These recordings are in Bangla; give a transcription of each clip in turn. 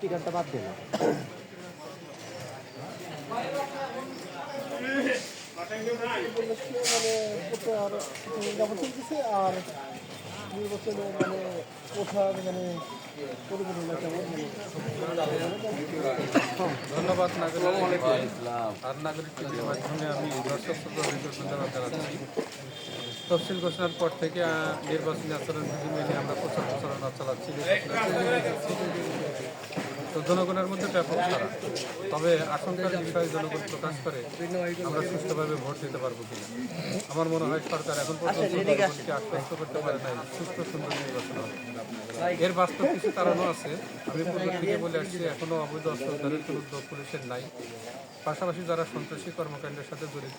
টিকারটা বাদ দিলাম। আর মানে মানে ধন্যবাদ নাগরিক। আর নাগরিক মাধ্যমে আমি তফসিল ঘোষণার পর থেকে নির্বাচনী আচরণ বিধি মেনে আমরা প্রচার প্রচারণা চালাচ্ছি। তো জনগণের মধ্যে ব্যাপক সারা তবে আশঙ্কার বিষয়ে জনগণ প্রকাশ করে আমরা সুস্থভাবে ভোট দিতে পারব কিনা। আমার মনে হয় সরকার এখন পর্যন্ত জনগণকে আশ্বস্ত করতে পারে নাই। সুস্থ সুন্দর নির্বাচন হবে। এর বাস্তব কিছু কারণও আছে। আমি পূর্ব থেকে বলে আসছি এখনও অবৈধ অস্ত্র কোনো উদ্যোগ পুলিশের নাই। পাশাপাশি যারা সন্ত্রাসী কর্মকাণ্ডের সাথে জড়িত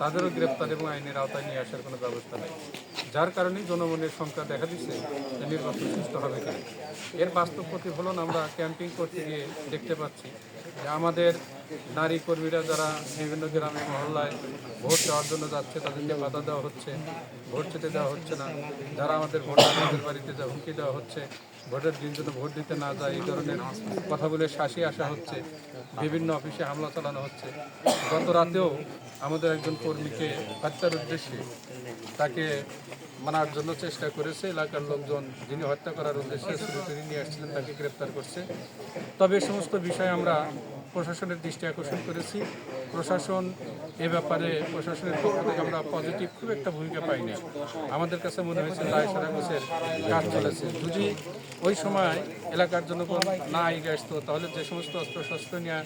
তাদেরও গ্রেপ্তার এবং আইনের আওতায় নিয়ে আসার কোনো ব্যবস্থা নেই। যার কারণে জনমনের সংখ্যা দেখা দিচ্ছে যে নির্বাচন সুস্থ হবে কিনা। এর বাস্তব প্রতিফলন আমরা ক্যাম্পিং করতে গিয়ে দেখতে পাচ্ছি যে আমাদের নারী কর্মীরা যারা বিভিন্ন গ্রামে, মহল্লায় ভোট দেওয়ার জন্য যাচ্ছে, তাদেরকে বাধা দেওয়া হচ্ছে, ভোট যেতে দেওয়া হচ্ছে না। যারা আমাদের ভোটারদের বাড়িতে যা হুমকি দেওয়া হচ্ছে, ভোটের দিন জন্য ভোট দিতে না যায়, এই ধরনের কথা বলে আসা হচ্ছে, বিভিন্ন অফিসে হামলা চালানো হচ্ছে। গত রাতেও আমাদের একজন কর্মীকে হত্যার উদ্দেশ্যে তাকে মানার জন্য চেষ্টা করেছে। এলাকার লোকজন যিনি হত্যা করার উদ্দেশ্যে শুরুতেই নিয়ে আসছিলেন, তাকে গ্রেপ্তার করছে। তবে এ সমস্ত বিষয়ে আমরা প্রশাসনের দৃষ্টি আকর্ষণ করেছি। প্রশাসন এ ব্যাপারে, প্রশাসনের পক্ষ থেকে আমরা পজিটিভ খুব একটা ভূমিকা পাই না আমাদের কাছে মনে হয়েছে দায় সারা গোছের কাজ চলেছে। যদি ওই সময় এলাকার জনগণ না এগিয়ে আসতো, তাহলে যে সমস্ত অস্ত্র শস্ত্র নিয়ে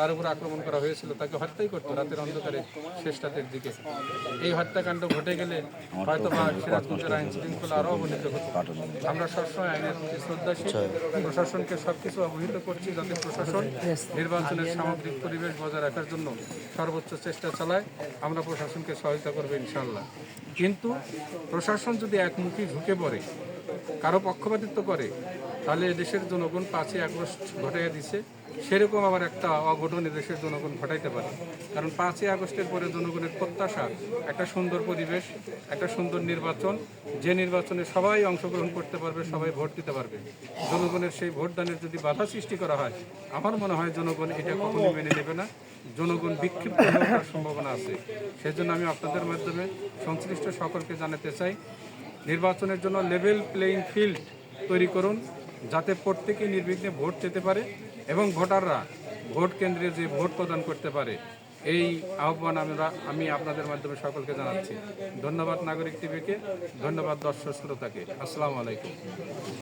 তার উপর আক্রমণ করা হয়েছিল, তাকে হত্যাই করতো রাতের অন্ধকারে শেষ রাতের দিকে। এই হত্যাকাণ্ড ঘটে গেলে হয়তো বা সিরাজগঞ্জের আইন শৃঙ্খলা আরও অবনীত হতো। আমরা সবসময় আইনের প্রতি শ্রদ্ধাশীল প্রশাসনকে সবকিছু অবহিত করছি যাতে প্রশাসন নির্বাচনের সামগ্রিক পরিবেশ বজায় রাখার জন্য সর্বোচ্চ চেষ্টা চালায়। আমরা প্রশাসনকে সহায়তা করব ইনশাল্লাহ কিন্তু প্রশাসন যদি একমুখী ঝুঁকে পড়ে কারও পক্ষপাতিত্ব করে, তাহলে দেশের জনগণ পাঁচই আগস্ট ঘটাইয়া দিছে। সেরকম আবার একটা অঘটন দেশের জনগণ ঘটাইতে পারে। কারণ পাঁচই আগস্টের পরে জনগণের প্রত্যাশা, একটা সুন্দর পরিবেশ, একটা সুন্দর নির্বাচন, যে নির্বাচনে সবাই অংশগ্রহণ করতে পারবে, সবাই ভোট দিতে পারবে। জনগণের সেই ভোটদানের যদি বাধা সৃষ্টি করা হয়, আমার মনে হয় জনগণ এটা কখনোই মেনে নেবে না। জনগণ বিক্ষিপ্ত হওয়ার সম্ভাবনা আছে। সেজন্য আমি আপনাদের মাধ্যমে সংশ্লিষ্ট সকলকে জানাতে চাই নির্বাচনের জন্য লেভেল প্লেইং ফিল্ড তৈরি করুন, যাতে প্রত্যেকেই নির্বিঘ্নে ভোট পেতে পারে এবং ভোটাররা ভোট কেন্দ্রে যে ভোট প্রদান করতে পারে, এই আহ্বান আমরা, আমি আপনাদের মাধ্যমে সকলকে জানাচ্ছি। ধন্যবাদ নাগরিক টিভিকে, ধন্যবাদ দর্শক শ্রোতাকে। আসসালামু আলাইকুম।